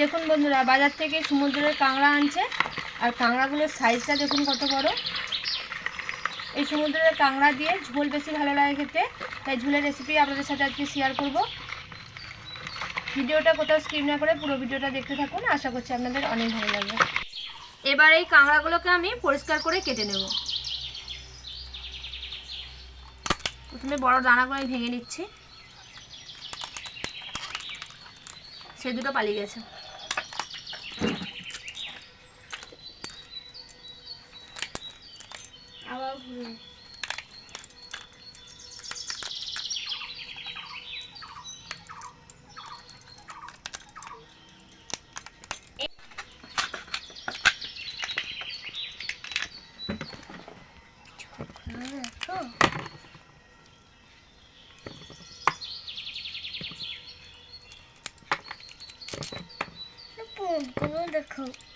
দেখুন বন্ধুরা, বাজার থেকে সমুদ্রের কাঁকড়া আনছে। আর কাঁকড়াগুলোর সাইজটা দেখুন কত বড়। এই সমুদ্রের কাঁকড়া দিয়ে ঝোল বেশি ভালো লাগে খেতে, তাই ঝোলের রেসিপি আপনাদের সাথে আজকে শেয়ার করব। ভিডিওটা কোথাও স্ক্রিন না করে পুরো ভিডিওটা দেখতে থাকুন। আশা করছি আপনাদের অনেক ভালো লাগবে। এবার এই কাঁকড়াগুলোকে আমি পরিষ্কার করে কেটে নেব। প্রথমে বড় দানাগুলো আমি ভেঙে নিচ্ছি। সে দুটো পালিয়ে গেছে। problem. Boom, below the coat.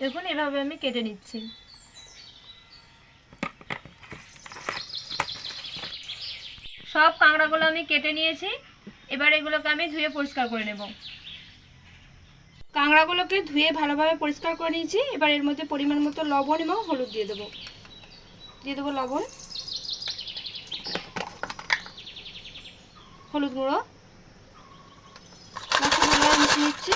দেখুন, এভাবে আমি কেটে নিচ্ছি। সব কাঁকড়াগুলো আমি কেটে নিয়েছি। এবার এগুলোকে আমি ধুয়ে পরিষ্কার করে নেব। কাঁকড়াগুলোকে ধুয়ে ভালোভাবে পরিষ্কার করে নিয়েছি। এবার এর মধ্যে পরিমাণ মতো লবণ এবং হলুদ দিয়ে দেবো। দিয়ে দেবো লবণ। হলুদ গুঁড়ো। মিশিয়ে নিচ্ছি।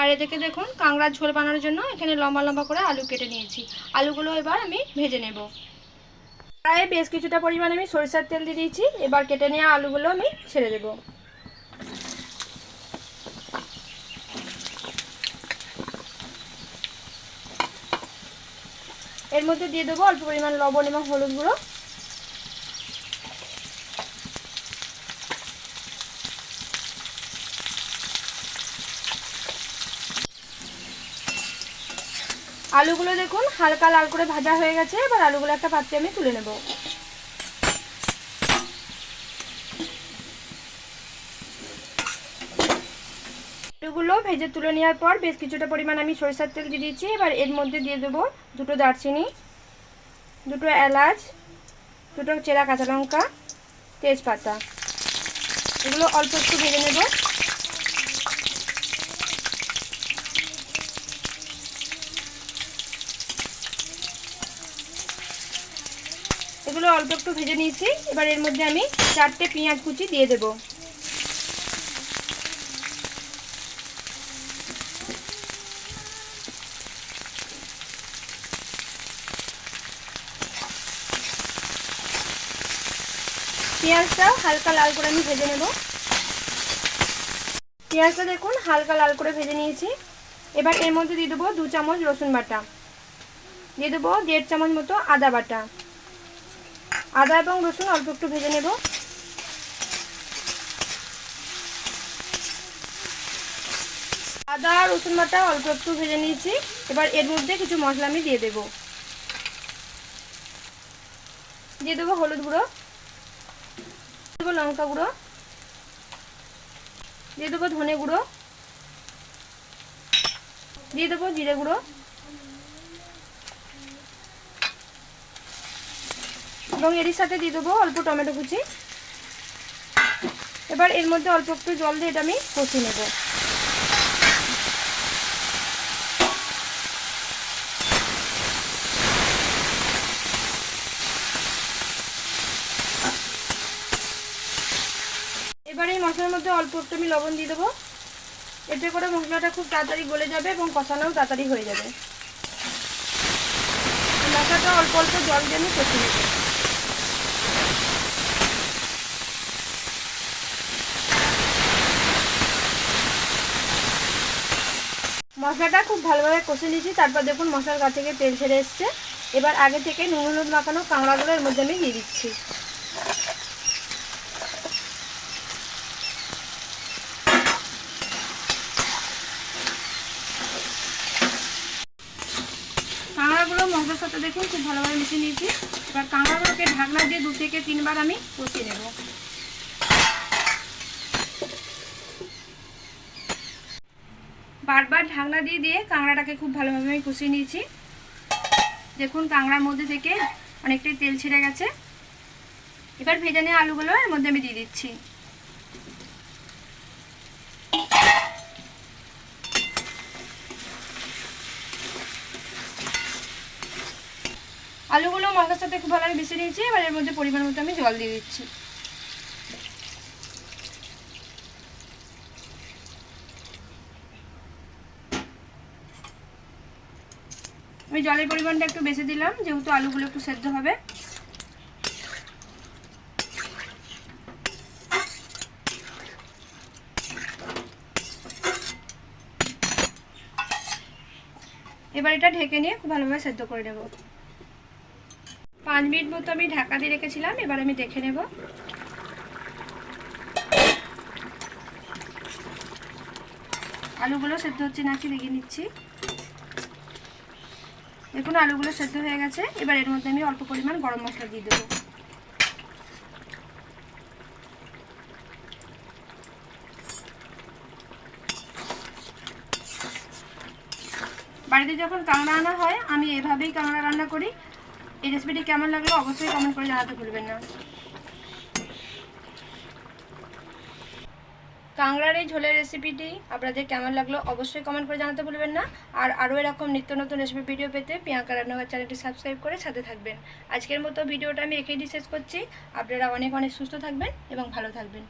আর এদিকে দেখুন কাঁকড়ার ঝোল বানানোর জন্য এখানে লম্বা লম্বা করে আলু কেটে নিয়েছি। আলুগুলো এবার আমি ভেজে নেব। প্রায় বেশ কিছুটা পরিমাণে আমি সরিষার তেল দিয়ে দিয়েছি। এবার কেটে নেওয়া আলুগুলো আমি ছেড়ে দেব। এর মধ্যে দিয়ে দেবো অল্প পরিমাণ লবণ এবং হলুদ গুঁড়ো। আলুগুলো দেখুন, হালকা লাল করে ভাজা হয়ে গেছে, এবার আলুগুলো একটা পাত্রে আমি তুলে নেব। আলুগুলো ভেজে তুলে নেওয়ার পর বেশ কিছুটা পরিমাণ আমি সরিষার তেল দিয়ে দিয়েছি, এবার এর মধ্যে দিয়ে দেবো দুটো দারচিনি, দুটো এলাচ, দুটো চেরা কাঁচা লঙ্কা, তেজপাতা। এগুলো অল্প একটু ভেজে নেব। এগুলো অল্প একটু ভেজে নিয়েছি। এবার এর মধ্যে আমি চারটে পেঁয়াজ কুচি দিয়ে দেব। পেঁয়াজটাও হালকা লাল করে আমি ভেজে নেব। পেঁয়াজটা দেখুন, হালকা লাল করে ভেজে নিয়েছি। এবার এর মধ্যে দিয়ে দেবো দু চামচ রসুন বাটা। দিয়ে দেবো দেড় চামচ মতো আদা বাটা। আদা এবং রসুন অল্প একটু ভেজে নেব। আদা রসুন বাটা অল্প একটু ভেজে নিয়েছি। এবার এর মধ্যে কিছু মশলা আমি দিয়ে দেব। দিয়ে দেবো হলুদ গুঁড়ো। দেবো লঙ্কা গুঁড়ো। দিয়ে দেবো ধনে গুঁড়ো। দিয়ে দেবো জিরে গুঁড়ো। এবং এরই সাথে দিয়ে দেবো অল্প টমেটো কুচি। এবার এর মধ্যে অল্প একটু জল দিয়ে এটা আমি কষিয়ে নেব। এবার এই মশলার মধ্যে অল্প একটু আমি লবণ দিয়ে দেবো। এতে করে মশলাটা খুব তাড়াতাড়ি গলে যাবে এবং কষানোও তাড়াতাড়ি হয়ে যাবে। মশলাটা অল্প অল্প জল দিয়ে আমি কষিয়ে নেব। মশলাটা খুব ভালোভাবে কষে নিয়েছি, তারপর দেখুন মশলার গা থেকে তেল ছেড়ে এসছে। এবার আগে থেকে নুন, হলুদ মাখানো কাঁকড়াগুলো এর মধ্যে আমি দিয়ে দিচ্ছি। কাঁকড়াগুলো মশলার সাথে দেখুন খুব ভালোভাবে মিশিয়ে নিয়েছি। এবার কাঁকড়াগুলোকে ঢাকনা দিয়ে দু থেকে তিনবার আমি কষিয়ে নেব। বারবার ঢাকনা দিয়ে দিয়ে কাঁকড়াটাকে খুব ভালোভাবে আমি কষিয়ে নিয়েছি। দেখুন, কাঁকড়ার মধ্যে থেকে অনেকটাই তেল ছেড়ে গেছে। এবার ভেজে নিয়ে আলুগুলো এর মধ্যে আমি দিয়ে দিচ্ছি। আলুগুলো মশলার সাথে খুব ভালোভাবে মিশিয়ে নিয়েছি। এবার এর মধ্যে পরিমাণ মতো আমি জল দিয়ে দিচ্ছি। আমি জলের পরিমাণটা একটু বেশি দিলাম, যেহেতু আলুগুলো একটু সেদ্ধ হবে। এবার এটা ঢেকে নিয়ে খুব ভালোভাবে সেদ্ধ করে নেব। পাঁচ মিনিট মতো আমি ঢাকা দিয়ে রেখেছিলাম, এবার আমি দেখে নেব। আলুগুলো সেদ্ধ হচ্ছে নাকি দেখে নিচ্ছি। দেখুন, আলুগুলো সেদ্ধ হয়ে গেছে। এবার এর মধ্যে আমি অল্প পরিমাণ গরম মশলা দিয়ে দেবো। বাড়িতে যখন কাঁকড়া আনা হয়, আমি এভাবেই কাঁকড়া রান্না করি। এই রেসিপিটি কেমন লাগল অবশ্যই কমেন্ট করে জানাতে ভুলবেন না। কাংড়ার এই ঝোলের রেসিপিটি আপনাদের কেমন লাগল অবশ্যই কমেন্ট করে জানাতে ভুলবেন না। আর আরও এরকম নিত্য নতুন রেসিপি ভিডিও পেতে প্রিয়াঙ্কা রান্নাঘর চ্যানেলটি সাবস্ক্রাইব করে সাথে থাকবেন। আজকের মতো ভিডিওটা আমি এখানেই শেষ করছি। আপনারা অনেক অনেক সুস্থ থাকবেন এবং ভালো থাকবেন।